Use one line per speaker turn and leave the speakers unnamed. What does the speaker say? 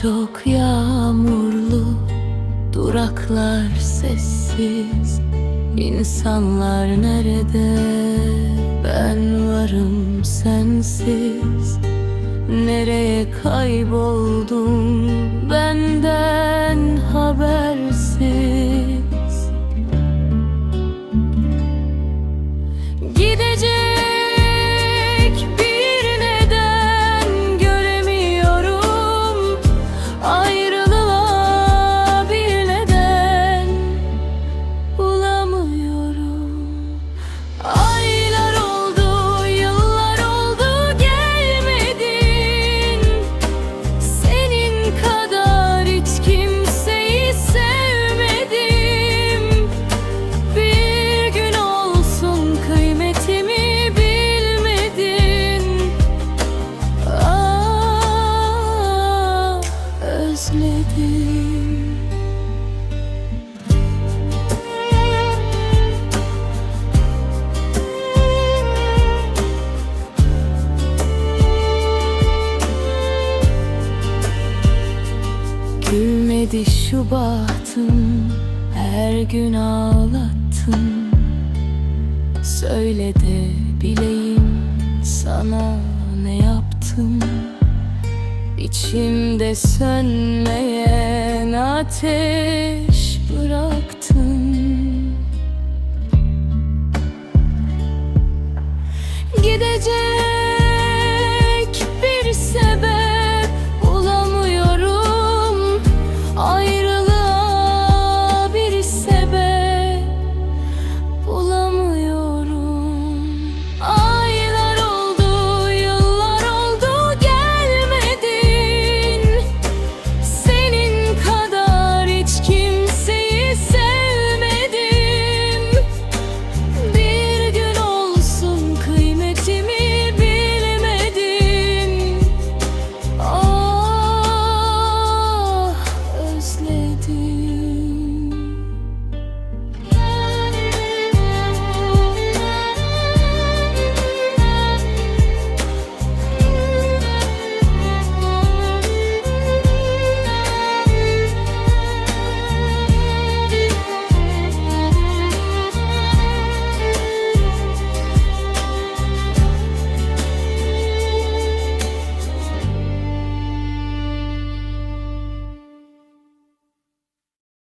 çok yağmurlu Duraklar sessiz. İnsanlar nerede? Ben varım sensiz. Nereye kayboldun? Benden habersiz. Gidecek Bitmedi şu Her gün ağlattın. Söyle de bileyim Sana ne yaptım İçimde sönmeyen ateş bıraktın. Gideceğim